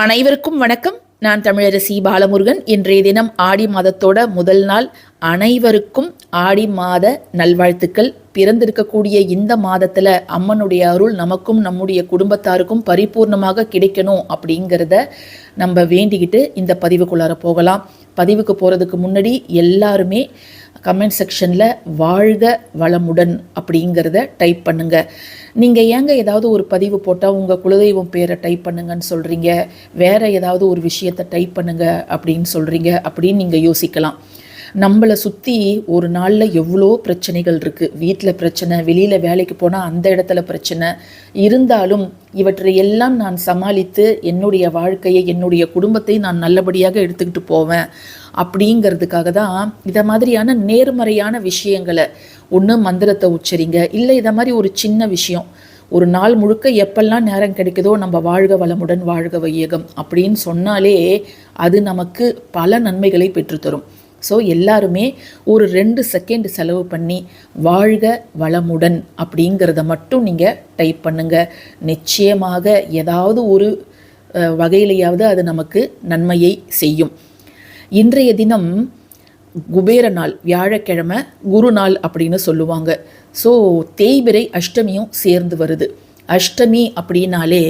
அனைவருக்கும் வணக்கம். நான் தமிழரசி பாலமுருகன். இன்றைய தினம் ஆடி மாதத்தோட முதல் நாள். அனைவருக்கும் ஆடி மாத நல்வாழ்த்துக்கள். பிறந்திருக்கக்கூடிய இந்த மாதத்தில் அம்மனுடைய அருள் நமக்கும் நம்முடைய குடும்பத்தாருக்கும் பரிபூர்ணமாக கிடைக்கணும் அப்படிங்கிறத நம்ம வேண்டிக்கிட்டு இந்த பதிவுக்குள்ளார போகலாம். பதிவுக்கு போகிறதுக்கு முன்னாடி எல்லாருமே கமெண்ட் செக்ஷனில் வாழ்க வளமுடன் அப்படிங்கிறத டைப் பண்ணுங்கள் நீங்கள் ஏங்க ஏதாவது ஒரு பதிவு போட்டால் உங்கள் குலதெய்வம் பேரை டைப் பண்ணுங்கன்னு சொல்கிறீங்க வேறு ஏதாவது ஒரு விஷயத்தை டைப் பண்ணுங்க அப்படின்னு சொல்கிறீங்க அப்படின்னு நீங்கள் யோசிக்கலாம். நம்மளை சுற்றி ஒரு நாளில் எவ்வளோ பிரச்சனைகள் இருக்குது வீட்டில் பிரச்சனை வெளியில் வேலைக்கு போனால் அந்த இடத்துல பிரச்சனை. இருந்தாலும் இவற்றை எல்லாம் நான் சமாளித்து என்னுடைய வாழ்க்கையை என்னுடைய குடும்பத்தை நான் நல்லபடியாக எடுத்துக்கிட்டு போவேன். அப்படிங்கிறதுக்காக தான் இதை மாதிரியான நேர்மறையான விஷயங்களை ஒன்று மந்திரத்தை உச்சரிங்க இல்லை இதை மாதிரி ஒரு சின்ன விஷயம். ஒரு நாள் முழுக்க எப்பெல்லாம் நேரம் கிடைக்குதோ நம்ம வாழ்க வளமுடன் வாழ்க வையகம் அப்படின்னு சொன்னாலே அது நமக்கு பல நன்மைகளை பெற்றுத்தரும். ஸோ எல்லாருமே ஒரு ரெண்டு செகண்ட் செலவு பண்ணி வாழ்க வளமுடன் அப்படிங்கிறத மட்டும் நீங்கள் டைப் பண்ணுங்கள் நிச்சயமாக ஏதாவது ஒரு வகையிலையாவது அது நமக்கு நன்மையை செய்யும். இன்றைய தினம் குபேர நாள் வியாழக்கிழமை குரு நாள் அப்படின்னு சொல்லுவாங்க. ஸோ தேய்பிரை அஷ்டமியும் சேர்ந்து வருது. அஷ்டமி அப்படின்னாலே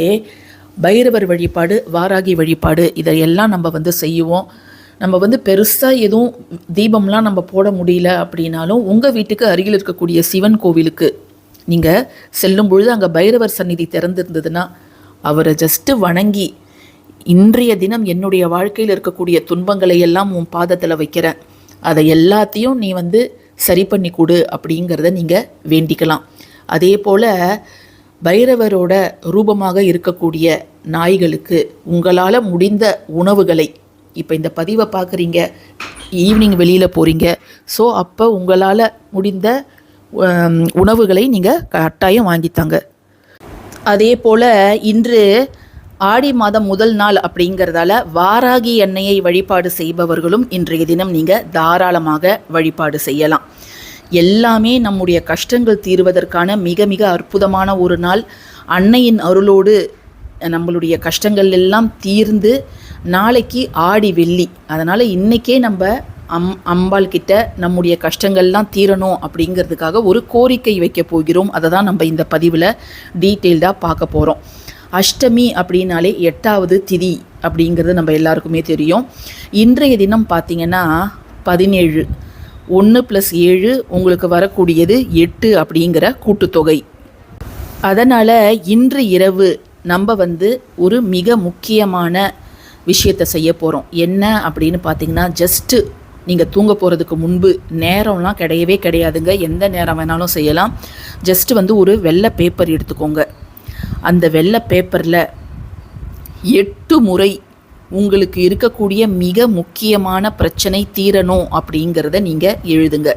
பைரவர் வழிபாடு வாராகி வழிபாடு இதையெல்லாம் நம்ம வந்து செய்வோம். நம்ம வந்து பெருசாக எதுவும் தீபம்லாம் நம்ம போட முடியல அப்படின்னாலும் உங்கள் வீட்டுக்கு அருகில் இருக்கக்கூடிய சிவன் கோவிலுக்கு நீங்கள் செல்லும் பொழுது அங்கே பைரவர் சந்நிதி திறந்திருந்ததுன்னா அவரை ஜஸ்ட்டு வணங்கி இன்றைய தினம் என்னுடைய வாழ்க்கையில் இருக்கக்கூடிய துன்பங்களை எல்லாம் உன் பாதத்தில் வைக்கிறேன். அதை எல்லாத்தையும் நீ வந்து சரி பண்ணி கொடு அப்படிங்கிறத நீங்கள் வேண்டிக்கலாம். அதே போல் பைரவரோட ரூபமாக இருக்கக்கூடிய நாய்களுக்கு உங்களால் முடிந்த உணவுகளை இப்போ இந்த பதிவை பார்க்குறீங்க ஈவினிங் வெளியில் போகிறீங்க ஸோ அப்போ உங்களால் முடிந்த உணவுகளை நீங்கள் கட்டாயம் வாங்கித்தாங்க. அதே போல் இன்று ஆடி மாதம் முதல் நாள் அப்படிங்கிறதால வாராகி எண்ணெயை வழிபாடு செய்பவர்களும் இன்றைய தினம் நீங்கள் தாராளமாக வழிபாடு செய்யலாம். எல்லாமே நம்முடைய கஷ்டங்கள் தீர்வதற்கான மிக மிக அற்புதமான ஒரு நாள். அன்னையின் அருளோடு நம்மளுடைய கஷ்டங்கள் எல்லாம் தீர்ந்து நாளைக்கு ஆடி வெள்ளி. அதனால் இன்றைக்கே நம்ம அம் அம்பாள் கிட்ட நம்முடைய கஷ்டங்கள்லாம் தீரணும் அப்படிங்கிறதுக்காக ஒரு கோரிக்கை வைக்க போகிறோம். அதை தான் நம்ம இந்த பதிவில் டீட்டெயில்டாக பார்க்க போகிறோம் அஷ்டமி அப்படின்னாலே எட்டாவது திதி அப்படிங்கிறது நம்ம எல்லாருக்குமே தெரியும். இன்றைய தினம் பார்த்திங்கன்னா பதினேழு. ஒன்று ப்ளஸ் ஏழு உங்களுக்கு வரக்கூடியது எட்டு அப்படிங்கிற கூட்டுத்தொகை. அதனால் இன்று இரவு நம்ம வந்து ஒரு மிக முக்கியமான விஷயத்தை செய்ய போகிறோம் என்ன அப்படின்னு பார்த்தீங்கன்னா ஜஸ்ட்டு நீங்கள் தூங்க போகிறதுக்கு முன்பு நேரம்லாம் கிடையவே கிடையாதுங்க. எந்த நேரம் வேணாலும் செய்யலாம். ஜஸ்ட்டு வந்து ஒரு வெள்ளை பேப்பர் எடுத்துக்கோங்க. அந்த வெள்ளை பேப்பரில் எட்டு முறை உங்களுக்கு இருக்கக்கூடிய மிக முக்கியமான பிரச்சனை தீரணும் அப்படிங்கிறத நீங்கள் எழுதுங்க.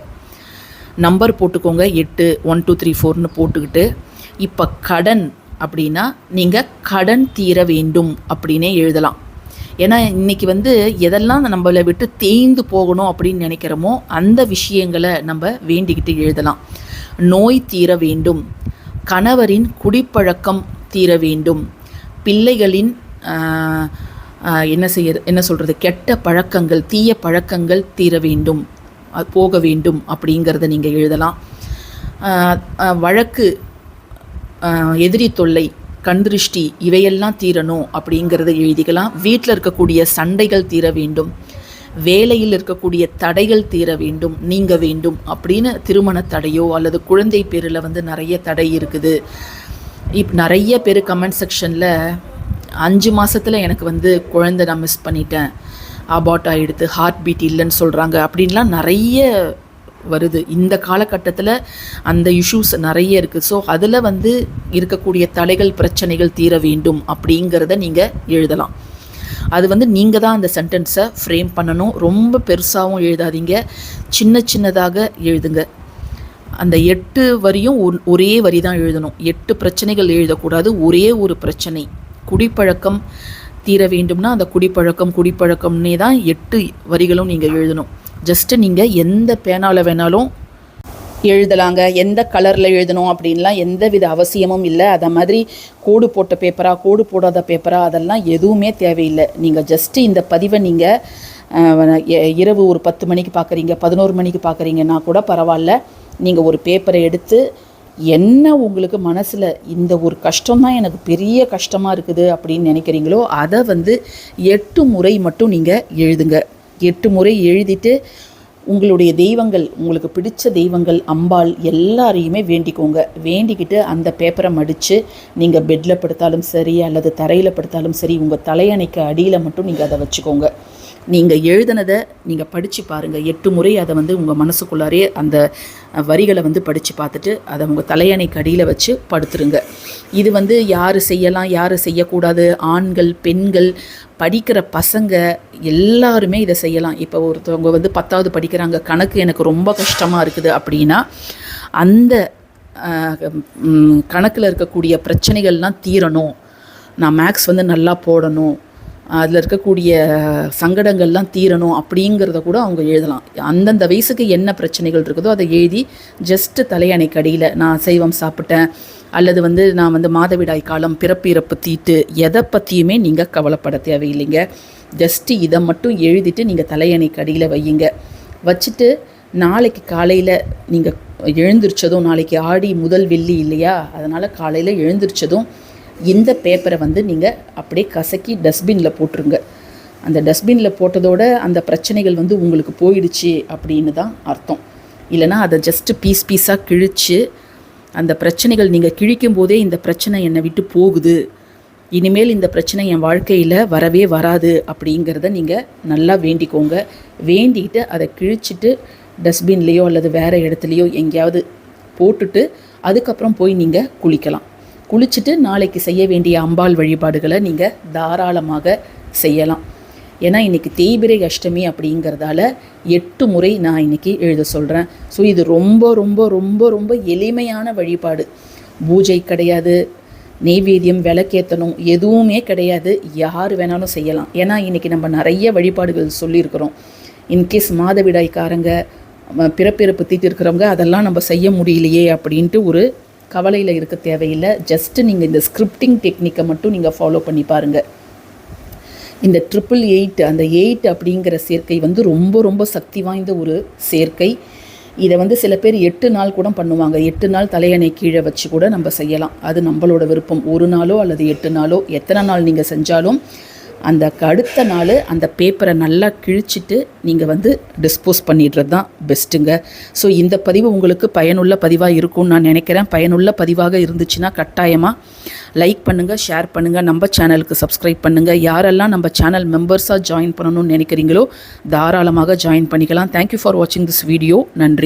நம்பர் போட்டுக்கோங்க. எட்டு ஒன் டூ த்ரீ ஃபோர்னு போட்டுக்கிட்டு இப்போ கடன் அப்படின்னா நீங்கள் கடன் தீர வேண்டும் அப்படின்னே எழுதலாம். ஏன்னா இன்னைக்கு வந்து எதெல்லாம் நம்மளை விட்டு தேய்ந்து போகணும் அப்படின்னு நினைக்கிறோமோ அந்த விஷயங்களை நம்ம வேண்டிக்கிட்டு எழுதலாம். நோய் தீர வேண்டும். கணவரின் குடிப்பழக்கம் தீர வேண்டும். பிள்ளைகளின் என்ன செய்ய என்ன சொல்கிறது கெட்ட பழக்கங்கள் தீய பழக்கங்கள் தீர வேண்டும். போக வேண்டும் அப்படிங்கிறத நீங்கள் எழுதலாம். வழக்கு எதிரி தொல்லை கண்திருஷ்டி இவையெல்லாம் தீரணும் அப்படிங்கிறத எழுதிக்கலாம். வீட்டில் இருக்கக்கூடிய சண்டைகள் தீர வேண்டும். வேலையில் இருக்கக்கூடிய தடைகள் தீர வேண்டும். நீங்க வேண்டும் அப்படின்னு திருமண தடையோ அல்லது குழந்தை பேரில் வந்து நிறைய தடை இருக்குது. இப் நிறைய பேர் கமெண்ட் செக்ஷனில் அஞ்சு மாதத்தில் எனக்கு வந்து குழந்தை நான் மிஸ் பண்ணிட்டேன். அபார்ட் ஆகிடுது ஹார்ட் பீட் இல்லைன்னு சொல்கிறாங்க அப்படின்லாம் நிறைய வருது. இந்த காலகட்டத்தில் அந்த இஷ்யூஸ் நிறைய இருக்குது ஸோ அதில் வந்து இருக்கக்கூடிய தடைகள் பிரச்சனைகள் தீர வேண்டும் அப்படிங்கிறத நீங்கள் எழுதலாம். அது வந்து நீங்கள் தான் அந்த சென்டென்ஸை ஃப்ரேம் பண்ணணும். ரொம்ப பெருசாகவும் எழுதாதீங்க. சின்ன சின்னதாக எழுதுங்க. அந்த எட்டு வரியும் ஒன்- ஒரே வரி தான் எழுதணும். எட்டு பிரச்சனைகள் எழுதக்கூடாது. ஒரே ஒரு பிரச்சனை. குடிப்பழக்கம் தீர வேண்டும்னா அந்த குடிப்பழக்கம் குடிப்பழக்கம்னே தான் எட்டு வரிகளும் நீங்கள் எழுதணும். ஜஸ்ட்டு நீங்கள் எந்த பேனாவில் வேணாலும் எழுதலாங்க. எந்த கலரில் எழுதணும் அப்படின்லாம் எந்த வித அவசியமும் இல்லை. அதை மாதிரி கோடு போட்ட பேப்பரா கோடு போடாத பேப்பரா அதெல்லாம் எதுவுமே தேவையில்லை. நீங்கள் ஜஸ்ட்டு இந்த பதிவை நீங்கள் இரவு ஒரு பத்து மணிக்கு பார்க்குறீங்க பதினோரு மணிக்கு பார்க்குறீங்கன்னா கூட பரவாயில்ல. நீங்கள் ஒரு பேப்பரை எடுத்து என்ன உங்களுக்கு மனசில் இந்த ஒரு கஷ்டம் தான் எனக்கு பெரிய கஷ்டமாக இருக்குது அப்படின்னு நினைக்கிறீங்களோ அதை வந்து எட்டு முறை மட்டும் நீங்கள் எழுதுங்க. எட்டு முறை எழுதிட்டு உங்களுடைய தெய்வங்கள் உங்களுக்கு பிடிச்ச தெய்வங்கள் அம்பாள் எல்லாரையுமே வேண்டிக்கோங்க. வேண்டிக்கிட்டு அந்த பேப்பரை மடித்து நீங்கள் பெட்டில் படுத்தாலும் சரி அல்லது தரையில் படுத்தாலும் சரி உங்கள் தலையணைக்கு அடியில் மட்டும் நீங்கள் அதை வச்சுக்கோங்க. நீங்கள் எழுதினதை நீங்கள் படித்து பாருங்கள் எட்டு முறை அதை வந்து உங்கள் மனசுக்குள்ளாரே அந்த வரிகளை வந்து படித்து பார்த்துட்டு அதை உங்கள் தலையணைக்கு அடியில் வச்சு படுத்துருங்க. இது வந்து யார் செய்யலாம் யார் செய்யக்கூடாது ஆண்கள் பெண்கள் படிக்கிற பசங்க எல்லாருமே இதை செய்யலாம். இப்போ ஒருத்தவங்க வந்து பத்தாவது படிக்கிறாங்க. கணக்கு எனக்கு ரொம்ப கஷ்டமாக இருக்குது அப்படின்னா அந்த கணக்கில் இருக்கக்கூடிய பிரச்சனைகள்லாம் தீரணும். நான் மேக்ஸ் வந்து நல்லா போடணும். அதில் இருக்கக்கூடிய சங்கடங்கள்லாம் தீரணும் அப்படிங்கிறத கூட அவங்க எழுதலாம். அந்தந்த வயசுக்கு என்ன பிரச்சனைகள் இருக்குதோ அதை எழுதி ஜஸ்ட்டு தலையணைக்கு அடியில் நான் சைவம் சாப்பிட்டேன் அல்லது வந்து நான் வந்து மாதவிடாய் காலம் பிறப்பு இறப்பு தீட்டு எதை பற்றியுமே நீங்கள் கவலைப்பட தேவையில்லைங்க. ஜஸ்ட்டு இதை மட்டும் எழுதிட்டு நீங்கள் தலையணைக்கு அடியில் வையுங்க. வச்சுட்டு நாளைக்கு காலையில் நீங்கள் எழுந்திரிச்சதும் நாளைக்கு ஆடி முதல் வெள்ளி இல்லையா? அதனால் காலையில் எழுந்திரிச்சதும் இந்த பேப்பரை வந்து நீங்கள் அப்படியே கசக்கி டஸ்ட்பினில் போட்டுருங்க. அந்த டஸ்ட்பினில் போட்டதோட அந்த பிரச்சனைகள் வந்து உங்களுக்கு போயிடுச்சு அப்படின்னு தான் அர்த்தம். இல்லைனா அதை ஜஸ்ட்டு பீஸ் பீஸாக கிழித்து அந்த பிரச்சனைகள் நீங்கள் கிழிக்கும் போதே இந்த பிரச்சனை என்னை விட்டு போகுது. இனிமேல் இந்த பிரச்சனை என் வாழ்க்கையில் வரவே வராது அப்படிங்கிறத நீங்கள் நல்லா வேண்டிக்கோங்க. வேண்டிக்கிட்டு அதை கிழிச்சிட்டு டஸ்ட்பின்லேயோ அல்லது வேறு இடத்துலையோ எங்கேயாவது போட்டுட்டு அதுக்கப்புறம் போய் நீங்கள் குளிக்கலாம். குளிச்சுட்டு நாளைக்கு செய்ய வேண்டிய அம்பாள் வழிபாடுகளை நீங்கள் தாராளமாக செய்யலாம். ஏன்னா இன்றைக்கி தேய்பிரை அஷ்டமி அப்படிங்கிறதால எட்டு முறை நான் இன்றைக்கி எழுத சொல்கிறேன் ஸோ இது ரொம்ப ரொம்ப ரொம்ப ரொம்ப எளிமையான வழிபாடு. பூஜை கிடையாது நெய்வேத்தியம் விளக்கேற்றணும் எதுவுமே கிடையாது. யார் வேணாலும் செய்யலாம். ஏன்னா இன்றைக்கி நம்ம நிறைய வழிபாடுகள் சொல்லியிருக்கிறோம். இன்கேஸ் மாதவிடாய்க்காரங்க பிறப்பிறப்பு தீட்டிருக்கிறவங்க அதெல்லாம் நம்ம செய்ய முடியலையே அப்படின்ட்டு ஒரு கவலையில் இருக்க தேவையில்லை. ஜஸ்ட்டு நீங்கள் இந்த ஸ்கிரிப்டிங் டெக்னிக்கை மட்டும் நீங்கள் ஃபாலோ பண்ணி பாருங்கள் இந்த ட்ரிபிள் எயிட் அந்த எயிட் அப்படிங்கிற சேர்க்கை வந்து ரொம்ப ரொம்ப சக்தி வாய்ந்த ஒரு சேர்க்கை. இதை வந்து சில பேர் எட்டு நாள் கூட பண்ணுவாங்க. எட்டு நாள் தலையணை கீழே வச்சு கூட நம்ம செய்யலாம். அது நம்மளோட விருப்பம். ஒரு நாளோ அல்லது எட்டு நாளோ எத்தனை நாள் நீங்கள் செஞ்சாலும் அந்த அடுத்த நாள் அந்த பேப்பரை நல்லா கிழிச்சிட்டு நீங்கள் வந்து டிஸ்போஸ் பண்ணிடுறது தான் பெஸ்ட்டுங்க ஸோ இந்த பதிவு உங்களுக்கு பயனுள்ள பதிவாக இருக்கும்னு நான் நினைக்கிறேன். பயனுள்ள பதிவாக இருந்துச்சுன்னா கட்டாயமாக லைக் பண்ணுங்கள் ஷேர் பண்ணுங்கள் நம்ம சேனலுக்கு சப்ஸ்கிரைப் பண்ணுங்கள் யாரெல்லாம் நம்ம சேனல் மெம்பர்ஸாக ஜாயின் பண்ணணும்னு நினைக்கிறீங்களோ தாராளமாக ஜாயின் பண்ணிக்கலாம். தேங்க்யூ ஃபார் வாட்சிங் திஸ் வீடியோ நன்றி.